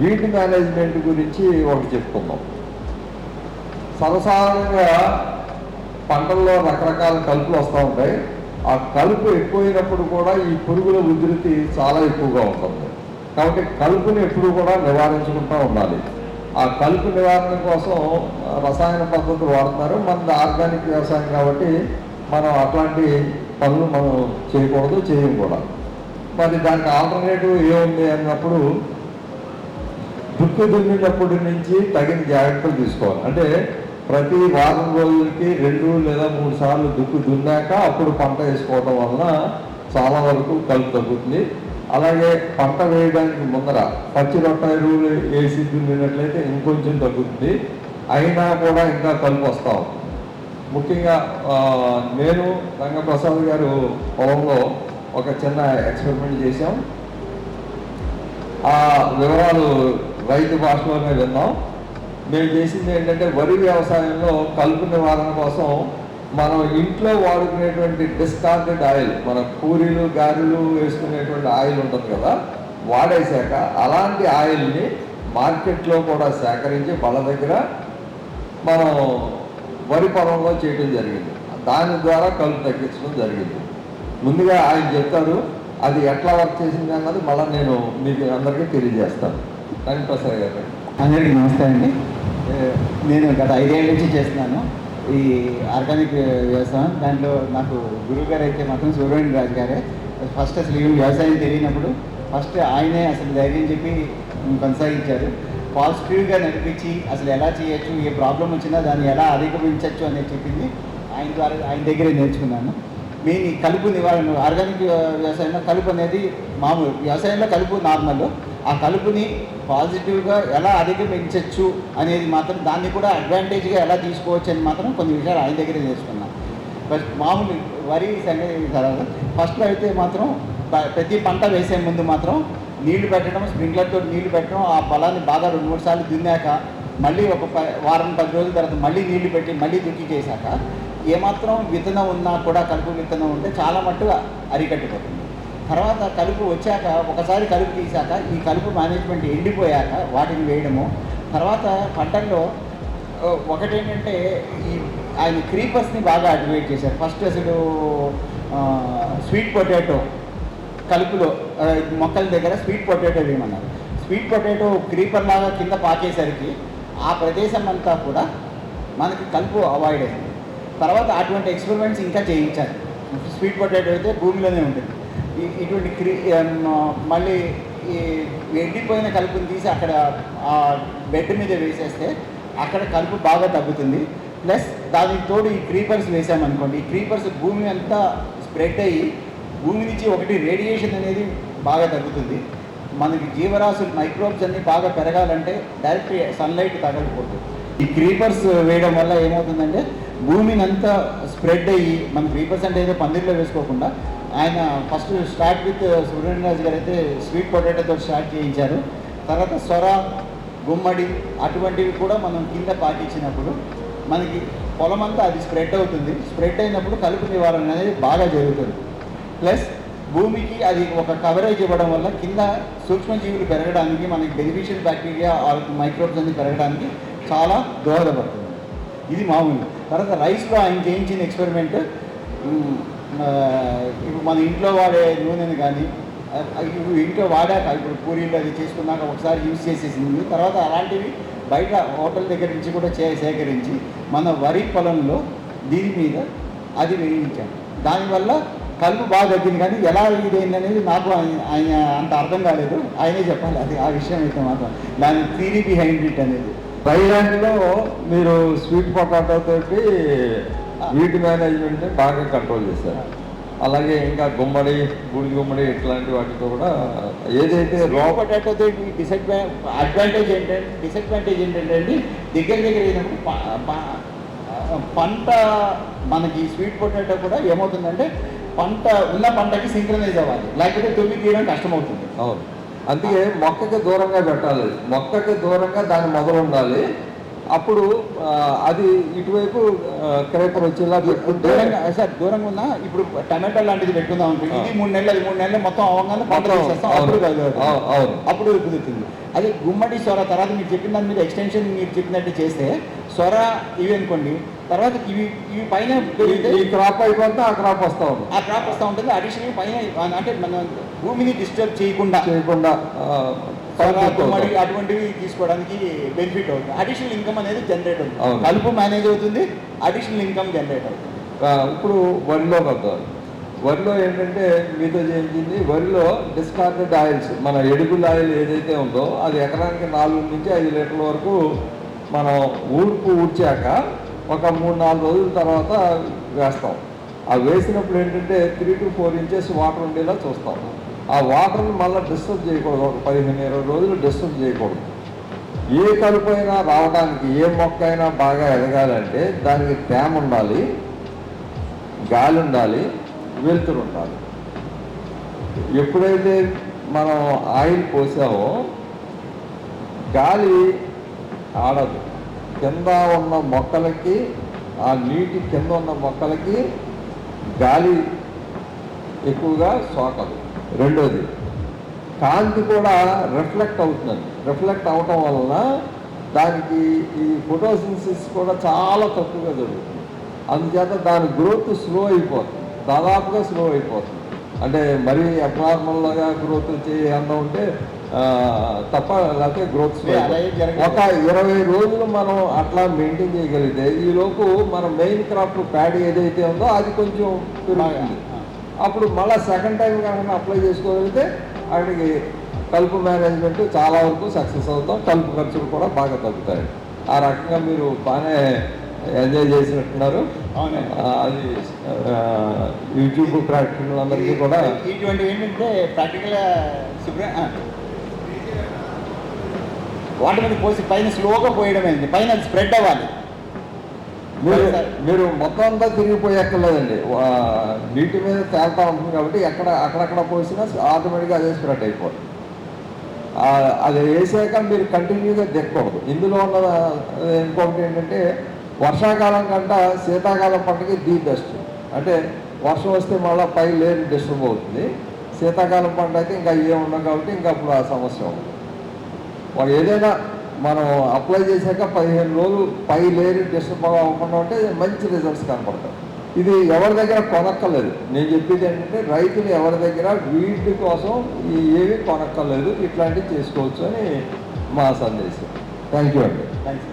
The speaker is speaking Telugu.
వీటి మేనేజ్మెంట్ గురించి ఒకటి చెప్పుకుందాం. సర్వసాధారణంగా పంటల్లో రకరకాల కలుపులు వస్తూ ఉంటాయి. ఆ కలుపు ఎక్కువైనప్పుడు కూడా ఈ పురుగుల ఉధృతి చాలా ఎక్కువగా ఉంటుంది. కాబట్టి కలుపుని ఎప్పుడు కూడా నివారించుకుంటూ ఉండాలి. ఆ కలుపు నివారణ కోసం రసాయన పద్ధతులు వాడుతున్నారు. మన ఆర్గానిక్ వ్యవసాయం కాబట్టి మనం అట్లాంటి పనులు మనం చేయకూడదు చేయం కూడా మరి దానికి ఆల్టర్నేటివ్ ఏముంది అన్నప్పుడు దుక్కు దున్నినప్పటి నుంచి తగిన జాగ్రత్తలు తీసుకోవాలి. అంటే ప్రతి వారం రోజులకి రెండు లేదా మూడు సార్లు దుక్కు దున్నాక అప్పుడు పంట వేసుకోవడం వలన చాలా వరకు కలుపు తగ్గుతుంది. అలాగే పంట వేయడానికి ముందర పచ్చి రొట్ట ఎరువులు వేసి దున్నినట్లయితే ఇంకొంచెం తగ్గుతుంది. అయినా కూడా ఇంకా కలుపు వస్తూ ముఖ్యంగా నేను రంగప్రసాద్ గారు పొలంలో ఒక చిన్న ఎక్స్పెరిమెంట్ చేశాం. ఆ వివరాలు రైతు భాషలోనే విన్నాం. మేము చేసింది ఏంటంటే వరి వ్యవసాయంలో కలుపు నివారణ కోసం మనం ఇంట్లో వాడుకునేటువంటి డిస్కార్డెడ్ ఆయిల్ మన పూరీలు గారెలు వేసుకునేటువంటి ఆయిల్ ఉంటుంది కదా వాడేశాక అలాంటి ఆయిల్ని మార్కెట్లో కూడా సేకరించి వాళ్ళ దగ్గర మనం వరి పొలంలో చేయడం జరిగింది. దాని ద్వారా కలుపు తగ్గించడం జరిగింది. ముందుగా ఆయన చెప్తారు అది ఎట్లా వర్క్ చేసింది అన్నది మళ్ళీ నేను మీకు అందరికీ తెలియజేస్తాను. రంగప్రసాద్ గారు. అందరికీ నమస్తే అండి. నేను గత ఐదేళ్ళ నుంచి చేస్తున్నాను. ఈ ఆర్గానిక్ వ్యవసాయం. దాంట్లో నాకు గురువు గారు అయితే మాత్రం సూర్యవేణి రాజు గారే. ఫస్ట్ అసలు ఈ వ్యవసాయం తెలియనప్పుడు ఫస్ట్ ఆయనే అసలు ధైర్యం చెప్పి కొనసాగించారు. పాజిటివ్గా నడిపించి అసలు ఎలా చేయొచ్చు ఏ ప్రాబ్లం వచ్చినా దాన్ని ఎలా అధిగమించవచ్చు అనేది చెప్పింది ఆయన ద్వారా ఆయన దగ్గరే నేర్చుకున్నాను. మెయిన్ ఈ కలుపు నివారణ ఆర్గానిక్ వ్యవసాయంలో కలుపు అనేది మామూలు వ్యవసాయంలో కలుపు నార్మల్. ఆ కలుపుని పాజిటివ్గా ఎలా అధిగమించవచ్చు అనేది మాత్రం దాన్ని కూడా అడ్వాంటేజ్గా ఎలా తీసుకోవచ్చు అని మాత్రం కొన్ని విషయాలు ఆయన దగ్గరే నేర్చుకున్నాను ఫస్ట్ మామూలు వరి సంగతి తర్వాత ఫస్ట్లో అయితే మాత్రం ప్రతి పంట వేసే ముందు మాత్రం నీళ్ళు పెట్టడం స్ప్రింక్లర్తో నీళ్ళు పెట్టడం ఆ పొలాన్ని బాగా రెండు మూడు సార్లు దున్నాక మళ్ళీ ఒక ప- వారం పది రోజుల తర్వాత మళ్ళీ నీళ్ళు పెట్టి మళ్ళీ దుక్కి చేశాక ఏమాత్రం విత్తనం ఉన్నా కూడా కలుపు విత్తనం ఉంటే చాలా మట్టుగా అరికట్టుకోతుంది తర్వాత కలుపు వచ్చాక ఒకసారి కలుపు తీశాక ఈ కలుపు మేనేజ్మెంట్ ఎండిపోయాక వాటిని వేయడము. తర్వాత పంటల్లో ఒకటేంటంటే ఈ ఆయన క్రీపర్స్ని బాగా అడ్వైట్ చేశారు. ఫస్ట్ అసలు స్వీట్ పొటాటో కలుపులో మొక్కల దగ్గర స్వీట్ పొటాటో వేయమన్నారు. స్వీట్ పొటాటో క్రీపర్ లాగా కింద పాకేసరికి ఆ ప్రదేశం అంతా కూడా మనకి కలుపు అవాయిడ్ అయింది. తర్వాత అటువంటి ఎక్స్పెరిమెంట్స్ ఇంకా చేయించారు. స్వీట్ పొటాటో అయితే భూమిలోనే ఉంటుంది. ఇటువంటి క్రీ మళ్ళీ ఈ ఎండిపోయిన కలుపుని తీసి అక్కడ ఆ బెడ్ మీద వేసేస్తే అక్కడ కలుపు బాగా తగ్గుతుంది. ప్లస్ దానికి తోడు ఈ క్రీపర్స్ వేసామనుకోండి. ఈ క్రీపర్స్ భూమి అంతా స్ప్రెడ్ అయ్యి భూమి నుంచి ఒకటి రేడియేషన్ అనేది బాగా తగ్గుతుంది. మనకి జీవరాశులు మైక్రోబ్స్ అన్ని బాగా పెరగాలంటే డైరెక్ట్ సన్లైట్ తగలకూడదు. ఈ క్రీపర్స్ వేయడం వల్ల ఏమవుతుందంటే భూమిని అంతా స్ప్రెడ్ అయ్యి మన క్రీపర్స్ అంటే ఏదో పందిరిలో వేసుకోకుండా ఆయన ఫస్ట్ స్టార్ట్ విత్ సూర్యరాజు గారు అయితే స్వీట్ పొటాటోతో స్టార్ట్ చేయించారు. తర్వాత స్వర గుమ్మడి అటువంటివి కూడా మనం కింద పాటించినప్పుడు మనకి పొలం అంతా అది స్ప్రెడ్ అవుతుంది. స్ప్రెడ్ అయినప్పుడు కలుపు నివారణ అనేది బాగా జరుగుతుంది. ప్లస్ భూమికి అది ఒక కవరేజ్ ఇవ్వడం వల్ల కింద సూక్ష్మజీవులు పెరగడానికి మనకి బెనిఫిషియల్ బ్యాక్టీరియా ఆర్ మైక్రోబ్స్ అన్ని పెరగడానికి చాలా దోహదపడుతుంది. ఇది మామూలు. తర్వాత రైస్లో ఆయన చేయించిన ఎక్స్పెరిమెంట్ ఇప్పుడు మన ఇంట్లో వాడే నూనెను కానీ ఇప్పుడు ఇంట్లో వాడాక ఇప్పుడు పూరీలు అది చేసుకున్నాక ఒకసారి యూజ్ చేసేసింది తర్వాత అలాంటివి బయట హోటల్ దగ్గర నుంచి కూడా చే సేకరించి మన వరి పొలంలో దీని మీద అది వేయించాం దానివల్ల కలుపు బాగా తగ్గింది కానీ ఎలా ఇదైంది అనేది నాకు ఆయన ఆయన అంత అర్థం కాలేదు. ఆయనే చెప్పాలి అది ఆ విషయం అయితే మాత్రం. దాని థీరీ బిహైండ్ ఇట్ అనేది. థైలాండ్లో మీరు స్వీట్ పొటాటో తోటి వీటి మేనేజ్మెంట్ బాగా కంట్రోల్ చేశారు. అలాగే ఇంకా గుమ్మడి బూడి గుమ్మడి ఇట్లాంటి వాటితో కూడా ఏదైతే పొటాటోతో డిసడ్వా అడ్వాంటేజ్ ఏంటంటే డిసడ్వాంటేజ్ ఏంటంటే అండి దగ్గర దగ్గర పంట మనకి స్వీట్ పొటాటో కూడా ఏమవుతుందంటే పంట ఉన్న పంటకి సింక్రనైజ్ అవ్వాలి. లేకపోతే తొమ్మి తీయడం కష్టమవుతుంది. అవును. అందుకే మొక్కకి దూరంగా పెట్టాలి. మొక్కకి దూరంగా దాని మొదలు ఉండాలి. అప్పుడు అది ఇటువైపు క్రేపర్ వచ్చేలా దూరంగా సార్ దూరంగా ఉన్నా ఇప్పుడు టమాటో లాంటిది పెట్టుకుందాం. ఇది మూడు నెలలు అది మూడు నెలలు మొత్తం అవగానే పంట అప్పుడు అప్పుడు కుదురుతుంది. అదే గుమ్మడి సొర తర్వాత మీరు చెప్పిన దాని మీద ఎక్స్టెన్షన్ మీరు చెప్పినట్టు చేస్తే సొర ఇవి అనుకోండి తర్వాత ఇవి ఇవి పైన ఈ క్రాప్ అయిపోతే ఆ క్రాప్ వస్తా ఉంది. ఆ క్రాప్ వస్తూ ఉంటుంది అడిషనల్ పైన అంటే మన భూమిని డిస్టర్బ్ చేయకుండా చేయకుండా అటువంటివి తీసుకోవడానికి బెనిఫిట్ అవుతుంది. అడిషనల్ ఇన్కమ్ అనేది జనరేట్ అవుతుంది. కలుపు మేనేజ్ అవుతుంది అడిషనల్ ఇన్కమ్ జనరేట్ అవుతుంది. ఇప్పుడు వరిలో వద్దాం వరిలో ఏంటంటే మీతో చేయించింది వరిలో డిస్కార్డెడ్ ఆయిల్స్ మన ఎడుగుల ఆయిల్ ఏదైతే ఉందో అది ఎకరానికి నాలుగు నుంచి ఐదు లీటర్ల వరకు మనం ఊడ్పు ఊడ్చాక ఒక మూడు నాలుగు రోజుల తర్వాత వేస్తాం. ఆ వేసినప్పుడు ఏంటంటే three to four inches water ఉండేలా చూస్తాం ఆ వాటర్ని మళ్ళీ డిస్టర్బ్ చేయకూడదు. ఒక పదిహేను ఇరవై రోజులు డిస్టర్బ్ చేయకూడదు. ఏ కలుపు అయినా రావడానికి ఏ మొక్క అయినా బాగా ఎదగాలంటే దానికి తేమ ఉండాలి గాలి ఉండాలి వెలుతురు ఉండాలి. ఎప్పుడైతే మనం ఆయిల్ పోసామో గాలి ఆడదు. కింద ఉన్న మొక్కలకి ఆ నీటి కింద ఉన్న మొక్కలకి గాలి ఎక్కువగా సోకదు రెండోది కాంతి కూడా రిఫ్లెక్ట్ అవుతుందండి రిఫ్లెక్ట్ అవటం వలన దానికి ఈ ఫోటోసిన్సిస్ కూడా చాలా తక్కువగా జరుగుతుంది. అందుచేత దాని గ్రోత్ స్లో అయిపోతుంది. దాదాపుగా స్లో అయిపోతుంది. అంటే మరీ అబ్నార్మల్గా గ్రోత్ చేయ అన్న ఉంటే తప్ప లేకపోతే గ్రోత్ స్లో. ఒక ఇరవై రోజులు మనం అట్లా మెయింటైన్ చేయగలిగితే ఈ లోపు మన మెయిన్ క్రాప్ ప్యాడీ ఏదైతే ఉందో అది కొంచెం పెరుగుతుంది. అప్పుడు మళ్ళీ సెకండ్ టైం కనుక అప్లై చేసుకోగలిగితే అక్కడికి కలుపు మేనేజ్మెంట్ చాలా వరకు సక్సెస్ అవుతాం. కలుపు ఖర్చులు కూడా బాగా తగ్గుతాయి. ఆ రకంగా మీరు బాగానే ఎంజాయ్ చేసినట్టున్నారు. అది యూట్యూబ్ ప్రేక్షకులందరికీ కూడా ఇటువంటి ఏంటంటే ప్రాక్టికల్ శుభ్ర వాటి మీద పోసి పైన స్లోగా పోయడమేంది పైన స్ప్రెడ్ అవ్వాలి. మీరు మీరు మొత్తం అంతా తిరిగిపోయక్కర్లేదండి. నీటి మీద తేలుతా ఉంటుంది కాబట్టి ఎక్కడ అక్కడక్కడ పోసినా ఆటోమేటిక్గా అదే స్ప్రెడ్ అయిపోతుంది అది వేసాక మీరు కంటిన్యూగా దిక్కకూడదు ఇందులో ఉన్న ఇంకొకటి ఏంటంటే వర్షాకాలం కంట శీతాకాలం పంటకి ది బెస్ట్. అంటే వర్షం వస్తే మళ్ళీ పై లేరు డిస్టర్బ్ అవుతుంది. శీతాకాలం పంట అయితే ఇంకా ఏం ఉండవు కాబట్టి ఇంకా అప్పుడు ఆ సమస్య ఉండదు. వాడు ఏదైనా మనం అప్లై చేశాక పదిహేను రోజులు పై లేని డిస్టర్బ్ అవ్వకుండా ఉంటే మంచి రిజల్ట్స్ కనపడతాయి. ఇది ఎవరి దగ్గర కొనక్కర్లేదు. నేను చెప్పేది ఏంటంటే రైతులు ఎవరి దగ్గర వీటి కోసం ఏమీ ఏవి కొనక్కర్లేదు. ఇట్లాంటివి చేసుకోవచ్చు అని మా సందేశం. థ్యాంక్ యూ అండి. థ్యాంక్స్